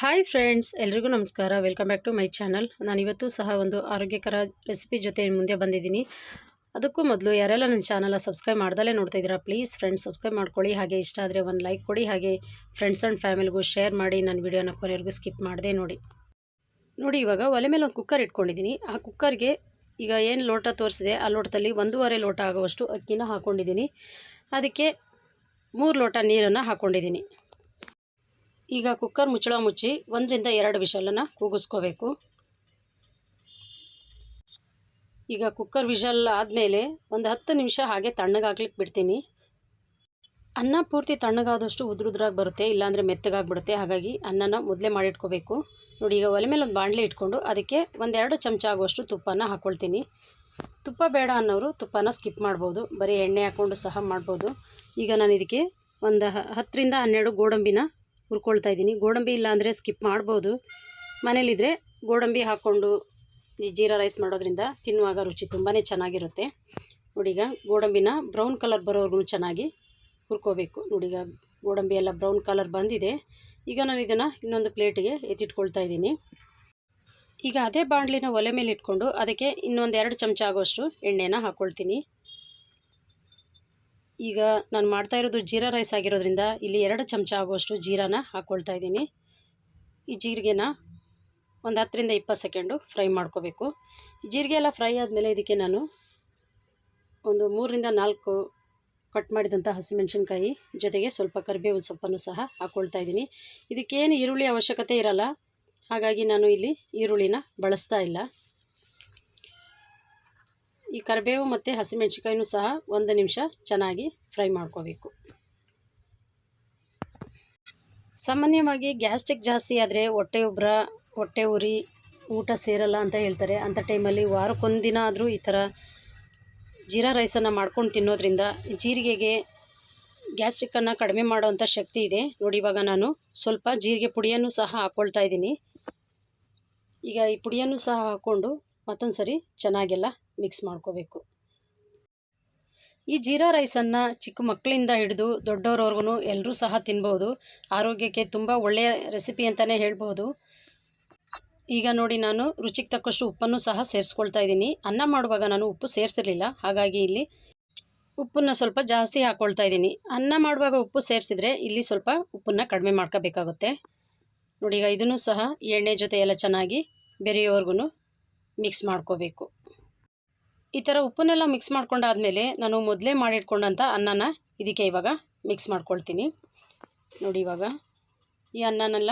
Hi friends ಎಲ್ರಿಗೂ ನಮಸ್ಕಾರ. Welcome back to my channel ನಾನಿವತ್ತು ಸಹ ಒಂದು ಆರೋಗ್ಯಕರ ರೆಸಿಪಿ ಜೊತೆ ಮುಂದೆ ಬಂದಿದ್ದೀನಿ. ಅದಕ್ಕೂ ಮೊದಲು ಯಾರೆಲ್ಲ ನನ್ನ ಚಾನಲ ಸಬ್ಸ್ಕ್ರೈಬ್ ಮಾಡ್ದಲೇ ನೋಡ್ತಾ ಇದ್ದೀರಾ ಪ್ಲೀಸ್ ಫ್ರೆಂಡ್ಸ್ ಸಬ್ಸ್ಕ್ರೈಬ್ ಮಾಡ್ಕೊಳ್ಳಿ. ಹಾಗೆ ಇಷ್ಟ ಆದರೆ ಒಂದು ಲೈಕ್ ಕೊಡಿ. ಹಾಗೆ ಫ್ರೆಂಡ್ಸ್ ಆ್ಯಂಡ್ ಫ್ಯಾಮಿಲಿಗೂ ಶೇರ್ ಮಾಡಿ. ನನ್ನ ವಿಡಿಯೋನ ಕೊನೆವರೆಗೂ ಸ್ಕಿಪ್ ಮಾಡಿದೆ ನೋಡಿ. ನೋಡಿ, ಇವಾಗ ಒಲೆ ಮೇಲೆ ಒಂದು ಕುಕ್ಕರ್ ಇಟ್ಕೊಂಡಿದ್ದೀನಿ. ಆ ಕುಕ್ಕರ್ಗೆ ಈಗ ಏನು ಲೋಟ ತೋರಿಸಿದೆ, ಆ ಲೋಟದಲ್ಲಿ ಒಂದೂವರೆ ಲೋಟ ಆಗುವಷ್ಟು ಅಕ್ಕಿನ ಹಾಕ್ಕೊಂಡಿದ್ದೀನಿ ಅದಕ್ಕೆ ಮೂರು ಲೋಟ ನೀರನ್ನು ಹಾಕ್ಕೊಂಡಿದ್ದೀನಿ ಈಗ ಕುಕ್ಕರ್ ಮುಚ್ಚಳ ಮುಚ್ಚಿ ಒಂದರಿಂದ ಎರಡು ವಿಷಲನ್ನು ಕೂಗಿಸ್ಕೋಬೇಕು. ಈಗ ಕುಕ್ಕರ್ ವಿಷಲ್ ಆದಮೇಲೆ ಒಂದು ಹತ್ತು ನಿಮಿಷ ಹಾಗೆ ತಣ್ಣಗಾಗ್ಲಿಕ್ಕೆ ಬಿಡ್ತೀನಿ. ಅನ್ನ ಪೂರ್ತಿ ತಣ್ಣಗಾದಷ್ಟು ಉದ್ರುದ್ರಾಗಿ ಬರುತ್ತೆ, ಇಲ್ಲಾಂದರೆ ಮೆತ್ತಗಾಗ್ಬಿಡುತ್ತೆ. ಹಾಗಾಗಿ ಅನ್ನನ ಮೊದಲೇ ಮಾಡಿಟ್ಕೋಬೇಕು. ನೋಡಿ, ಈಗ ಒಲೆ ಮೇಲೆ ಒಂದು ಬಾಣಲೆ ಇಟ್ಕೊಂಡು ಅದಕ್ಕೆ ಒಂದೆರಡು ಚಮಚ ಆಗುವಷ್ಟು ತುಪ್ಪನ ಹಾಕ್ಕೊಳ್ತೀನಿ ತುಪ್ಪ ಬೇಡ ಅನ್ನೋರು ತುಪ್ಪನ ಸ್ಕಿಪ್ ಮಾಡ್ಬೋದು. ಬರೀ ಎಣ್ಣೆ ಹಾಕ್ಕೊಂಡು ಸಹ ಮಾಡ್ಬೋದು. ಈಗ ನಾನು ಇದಕ್ಕೆ ಒಂದು ಹತ್ತರಿಂದ ಹನ್ನೆರಡು ಗೋಡಂಬಿನ ಹುರ್ಕೊಳ್ತಾ ಇದ್ದೀನಿ. ಗೋಡಂಬಿ ಇಲ್ಲ ಅಂದರೆ ಸ್ಕಿಪ್ ಮಾಡ್ಬೋದು. ಮನೇಲಿದ್ದರೆ ಗೋಡಂಬಿ ಹಾಕ್ಕೊಂಡು ಜೀರಾ ರೈಸ್ ಮಾಡೋದ್ರಿಂದ ತಿನ್ನುವಾಗ ರುಚಿ ತುಂಬಾ ಚೆನ್ನಾಗಿರುತ್ತೆ. ನೋಡೀಗ ಗೋಡಂಬಿನ ಬ್ರೌನ್ ಕಲರ್ ಬರೋವರೆಗೂ ಚೆನ್ನಾಗಿ ಹುರ್ಕೋಬೇಕು. ನೋಡೀಗ ಗೋಡಂಬಿ ಎಲ್ಲ ಬ್ರೌನ್ ಕಲರ್ ಬಂದಿದೆ. ಈಗ ನಾನು ಇದನ್ನು ಇನ್ನೊಂದು ಪ್ಲೇಟಿಗೆ ಎತ್ತಿಟ್ಕೊಳ್ತಾ ಇದ್ದೀನಿ. ಈಗ ಅದೇ ಬಾಣಲಿನ ಒಲೆ ಮೇಲೆ ಇಟ್ಕೊಂಡು ಅದಕ್ಕೆ ಇನ್ನೊಂದು ಎರಡು ಚಮಚ ಆಗೋಷ್ಟು ಎಣ್ಣೆನ ಹಾಕ್ಕೊಳ್ತೀನಿ ಈಗ ನಾನು ಮಾಡ್ತಾ ಇರೋದು ಜೀರಾ ರೈಸ್ ಆಗಿರೋದ್ರಿಂದ ಇಲ್ಲಿ ಎರಡು ಚಮಚ ಆಗುವಷ್ಟು ಜೀರಾನ ಹಾಕ್ಕೊಳ್ತಾ ಇದ್ದೀನಿ. ಈ ಜೀರಿಗೆನ ಒಂದು ಹತ್ತರಿಂದ ಇಪ್ಪತ್ತು ಸೆಕೆಂಡು ಫ್ರೈ ಮಾಡ್ಕೋಬೇಕು. ಜೀರಿಗೆ ಎಲ್ಲ ಫ್ರೈ ಆದಮೇಲೆ ಇದಕ್ಕೆ ನಾನು ಒಂದು ಮೂರರಿಂದ ನಾಲ್ಕು ಕಟ್ ಮಾಡಿದಂಥ ಹಸಿಮೆಣ್ಸಿನ್ಕಾಯಿ ಜೊತೆಗೆ ಸ್ವಲ್ಪ ಕರಿಬೇವು ಸೊಪ್ಪನ್ನು ಸಹ ಹಾಕ್ಕೊಳ್ತಾ ಇದ್ದೀನಿ. ಇದಕ್ಕೇನು ಈರುಳ್ಳಿ ಅವಶ್ಯಕತೆ ಇರಲ್ಲ. ಹಾಗಾಗಿ ನಾನು ಇಲ್ಲಿ ಈರುಳ್ಳಿನ ಬಳಸ್ತಾ ಇಲ್ಲ. ಈ ಕರಿಬೇವು ಮತ್ತು ಹಸಿಮೆಣ್ಸಿಕಾಯಿನೂ ಸಹ ಒಂದು ನಿಮಿಷ ಚೆನ್ನಾಗಿ ಫ್ರೈ ಮಾಡ್ಕೋಬೇಕು. ಸಾಮಾನ್ಯವಾಗಿ ಗ್ಯಾಸ್ಟ್ರಿಕ್ ಜಾಸ್ತಿ ಆದರೆ ಹೊಟ್ಟೆ ಉಬ್ಬರ ಹೊಟ್ಟೆ ಉರಿ, ಊಟ ಸೇರಲ್ಲ ಅಂತ ಹೇಳ್ತಾರೆ. ಅಂಥ ಟೈಮಲ್ಲಿ ವಾರಕ್ಕೊಂದಿನ ಆದರೂ ಈ ಥರ ಜೀರಾ ರೈಸನ್ನು ಮಾಡ್ಕೊಂಡು ತಿನ್ನೋದ್ರಿಂದ ಜೀರಿಗೆಗೆ ಗ್ಯಾಸ್ಟಿಕ್ಕನ್ನು ಕಡಿಮೆ ಮಾಡೋವಂಥ ಶಕ್ತಿ ಇದೆ. ನೋಡಿ, ಇವಾಗ ನಾನು ಸ್ವಲ್ಪ ಜೀರಿಗೆ ಪುಡಿಯನ್ನು ಸಹ ಹಾಕ್ಕೊಳ್ತಾ ಇದ್ದೀನಿ. ಈಗ ಈ ಪುಡಿಯನ್ನು ಸಹ ಹಾಕ್ಕೊಂಡು ಮತ್ತೊಂದು ಸರಿ ಚೆನ್ನಾಗೆಲ್ಲ ಮಿಕ್ಸ್ ಮಾಡ್ಕೋಬೇಕು. ಈ ಜೀರಾ ರೈಸನ್ನು ಚಿಕ್ಕ ಮಕ್ಕಳಿಂದ ಹಿಡಿದು ದೊಡ್ಡವ್ರವ್ರಿಗೂ ಎಲ್ಲರೂ ಸಹ ತಿನ್ಬೋದು. ಆರೋಗ್ಯಕ್ಕೆ ತುಂಬ ಒಳ್ಳೆಯ ರೆಸಿಪಿ ಅಂತಲೇ ಹೇಳ್ಬೋದು. ಈಗ ನೋಡಿ ನಾನು ರುಚಿಗೆ ತಕ್ಕಷ್ಟು ಉಪ್ಪನ್ನು ಸಹ ಸೇರಿಸ್ಕೊಳ್ತಾ ಇದ್ದೀನಿ. ಅನ್ನ ಮಾಡುವಾಗ ನಾನು ಉಪ್ಪು ಸೇರಿಸಿರಲಿಲ್ಲ. ಹಾಗಾಗಿ ಇಲ್ಲಿ ಉಪ್ಪನ್ನು ಸ್ವಲ್ಪ ಜಾಸ್ತಿ ಹಾಕ್ಕೊಳ್ತಾ ಇದ್ದೀನಿ. ಅನ್ನ ಮಾಡುವಾಗ ಉಪ್ಪು ಸೇರಿಸಿದ್ರೆ ಇಲ್ಲಿ ಸ್ವಲ್ಪ ಉಪ್ಪನ್ನು ಕಡಿಮೆ ಮಾಡ್ಕೋಬೇಕಾಗುತ್ತೆ. ನೋಡಿ ಈಗ ಇದನ್ನು ಸಹ ಎಣ್ಣೆ ಜೊತೆ ಎಲ್ಲ ಚೆನ್ನಾಗಿ ಬೆರೆಯೋವರೆಗೂ ಮಿಕ್ಸ್ ಮಾಡ್ಕೋಬೇಕು. ಈ ಥರ ಉಪ್ಪನ್ನೆಲ್ಲ ಮಿಕ್ಸ್ ಮಾಡ್ಕೊಂಡಾದಮೇಲೆ ನಾನು ಮೊದಲೇ ಮಾಡಿಟ್ಕೊಂಡಂಥ ಅನ್ನನ ಇದಕ್ಕೆ ಇವಾಗ ಮಿಕ್ಸ್ ಮಾಡ್ಕೊಳ್ತೀನಿ. ನೋಡಿ ಇವಾಗ ಈ ಅನ್ನನೆಲ್ಲ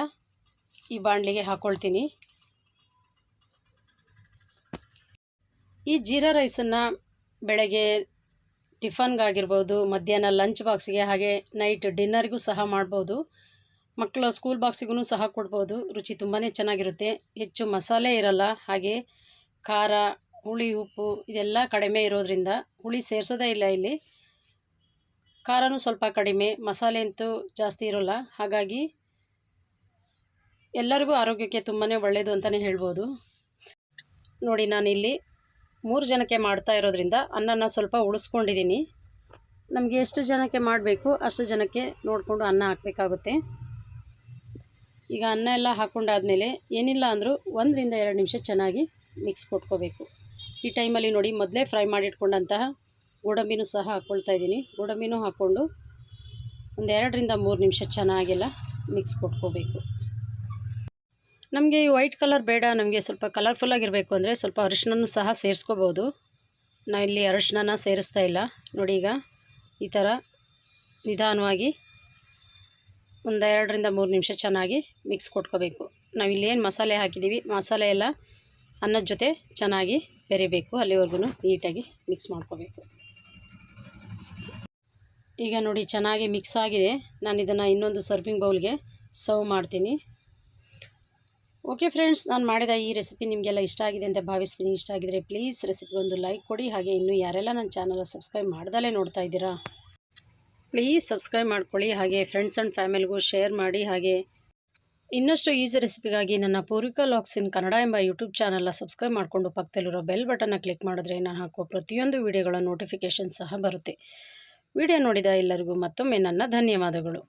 ಈ ಬಾಣಲಿಗೆ ಹಾಕ್ಕೊಳ್ತೀನಿ ಈ ಜೀರಾ ರೈಸನ್ನು ಬೆಳಗ್ಗೆ ಟಿಫನ್ಗಾಗಿರ್ಬೋದು, ಮಧ್ಯಾಹ್ನ ಲಂಚ್ ಬಾಕ್ಸಿಗೆ ಹಾಗೆ ನೈಟ್ ಡಿನ್ನರ್ಗೂ ಸಹ ಮಾಡ್ಬೋದು. ಮಕ್ಕಳು ಸ್ಕೂಲ್ ಬಾಕ್ಸಿಗೂ ಸಹ ಕೊಡ್ಬೋದು. ರುಚಿ ತುಂಬಾ ಚೆನ್ನಾಗಿರುತ್ತೆ. ಹೆಚ್ಚು ಮಸಾಲೆ ಇರಲ್ಲ, ಹಾಗೆ ಖಾರ, ಹುಳಿ, ಉಪ್ಪು ಇದೆಲ್ಲ ಕಡಿಮೆ ಇರೋದರಿಂದ ಹುಳಿ ಸೇರಿಸೋದೇ ಇಲ್ಲ ಇಲ್ಲಿ. ಖಾರನೂ ಸ್ವಲ್ಪ ಕಡಿಮೆ, ಮಸಾಲೆ ಅಂತೂ ಜಾಸ್ತಿ ಇರೋಲ್ಲ. ಹಾಗಾಗಿ ಎಲ್ಲರಿಗೂ ಆರೋಗ್ಯಕ್ಕೆ ತುಂಬಾ ಒಳ್ಳೆಯದು ಅಂತಲೇ ಹೇಳ್ಬೋದು. ನೋಡಿ, ನಾನಿಲ್ಲಿ ಮೂರು ಜನಕ್ಕೆ ಮಾಡ್ತಾ ಇರೋದ್ರಿಂದ ಅನ್ನನ ಸ್ವಲ್ಪ ಉಳಿಸ್ಕೊಂಡಿದ್ದೀನಿ. ನಮಗೆ ಎಷ್ಟು ಜನಕ್ಕೆ ಮಾಡಬೇಕು, ಅಷ್ಟು ಜನಕ್ಕೆ ನೋಡಿಕೊಂಡು ಅನ್ನ ಹಾಕಬೇಕಾಗುತ್ತೆ. ಈಗ ಅನ್ನ ಎಲ್ಲ ಹಾಕ್ಕೊಂಡಾದಮೇಲೆ ಏನಿಲ್ಲ ಅಂದರೂ ಒಂದರಿಂದ ಎರಡು ನಿಮಿಷ ಚೆನ್ನಾಗಿ ಮಿಕ್ಸ್ ಕೊಟ್ಕೋಬೇಕು. ಈ ಟೈಮಲ್ಲಿ ನೋಡಿ ಮೊದಲೇ ಫ್ರೈ ಮಾಡಿಟ್ಕೊಂಡಂತಹ ಗೋಡಂಬಿನೂ ಸಹ ಹಾಕ್ಕೊಳ್ತಾ ಇದ್ದೀನಿ. ಗೋಡಂಬಿನೂ ಹಾಕ್ಕೊಂಡು ಒಂದು ಎರಡರಿಂದ ಮೂರು ನಿಮಿಷ ಚೆನ್ನಾಗೆಲ್ಲ ಮಿಕ್ಸ್ ಕೊಟ್ಕೋಬೇಕು. ನಮಗೆ ಈ ವೈಟ್ ಕಲರ್ ಬೇಡ, ನಮಗೆ ಸ್ವಲ್ಪ ಕಲರ್ಫುಲ್ಲಾಗಿರಬೇಕು ಅಂದರೆ ಸ್ವಲ್ಪ ಅರಿಶಿನೂ ಸಹ ಸೇರಿಸ್ಕೋಬೋದು. ಇಲ್ಲಿ ಅರಿಶಿನ ಸೇರಿಸ್ತಾ ಇಲ್ಲ. ನೋಡಿ ಈಗ ಈ ಥರ ನಿಧಾನವಾಗಿ ಒಂದು ಎರಡರಿಂದ ಮೂರು ನಿಮಿಷ ಚೆನ್ನಾಗಿ ಮಿಕ್ಸ್ ಕೊಟ್ಕೋಬೇಕು. ನಾವಿಲ್ಲಿ ಏನು ಮಸಾಲೆ ಹಾಕಿದ್ದೀವಿ. ಮಸಾಲೆ ಎಲ್ಲ ಅನ್ನದ ಜೊತೆ ಚೆನ್ನಾಗಿ ಬೆರಿಬೇಕು ಅಲ್ಲಿವರೆಗೂ ನೀಟಾಗಿ ಮಿಕ್ಸ್ ಮಾಡ್ಕೋಬೇಕು. ಈಗ ನೋಡಿ ಚೆನ್ನಾಗಿ ಮಿಕ್ಸ್ ಆಗಿದೆ. ನಾನು ಇದನ್ನು ಇನ್ನೊಂದು ಸರ್ವಿಂಗ್ ಬೌಲ್ಗೆ ಸರ್ವ್ ಮಾಡ್ತೀನಿ. ಓಕೆ ಫ್ರೆಂಡ್ಸ್ ನಾನು ಮಾಡಿದ ಈ ರೆಸಿಪಿ ನಿಮಗೆಲ್ಲ ಇಷ್ಟ ಆಗಿದೆ ಅಂತ ಭಾವಿಸ್ತೀನಿ. ಇಷ್ಟ ಆಗಿದರೆ ಪ್ಲೀಸ್ ರೆಸಿಪಿಗೆ ಒಂದು ಲೈಕ್ ಕೊಡಿ. ಹಾಗೆ ಇನ್ನೂ ಯಾರೆಲ್ಲ ನನ್ನ ಚಾನಲ್ ಸಬ್ಸ್ಕ್ರೈಬ್ ಮಾಡ್ದಲೇ ನೋಡ್ತಾ ಇದ್ದೀರಾ ಪ್ಲೀಸ್ ಸಬ್ಸ್ಕ್ರೈಬ್ ಮಾಡ್ಕೊಳ್ಳಿ. ಹಾಗೆ ಫ್ರೆಂಡ್ಸ್ ಆ್ಯಂಡ್ ಫ್ಯಾಮಿಲಿಗೂ ಶೇರ್ ಮಾಡಿ. ಹಾಗೆ ಇನ್ನಷ್ಟು ಈಸಿ ರೆಸಿಪಿಗಾಗಿ ನನ್ನ ಪೂರ್ವಿಕ ಲಾಕ್ಸ್ ಇನ್ ಕನ್ನಡ ಎಂಬ ಯೂಟ್ಯೂಬ್ ಚಾನಲ್ನ ಸಬ್ಸ್ಕ್ರೈಬ್ ಮಾಡಿಕೊಂಡು ಪಕ್ಕದಲ್ಲಿರೋ ಬೆಲ್ ಬಟನ್ನ ಕ್ಲಿಕ್ ಮಾಡಿದ್ರೆ ನಾನು ಹಾಕುವ ಪ್ರತಿಯೊಂದು ವಿಡಿಯೋಗಳ ನೋಟಿಫಿಕೇಷನ್ ಸಹ ಬರುತ್ತೆ. ವಿಡಿಯೋ ನೋಡಿದ ಎಲ್ಲರಿಗೂ ಮತ್ತೊಮ್ಮೆ ನನ್ನ ಧನ್ಯವಾದಗಳು.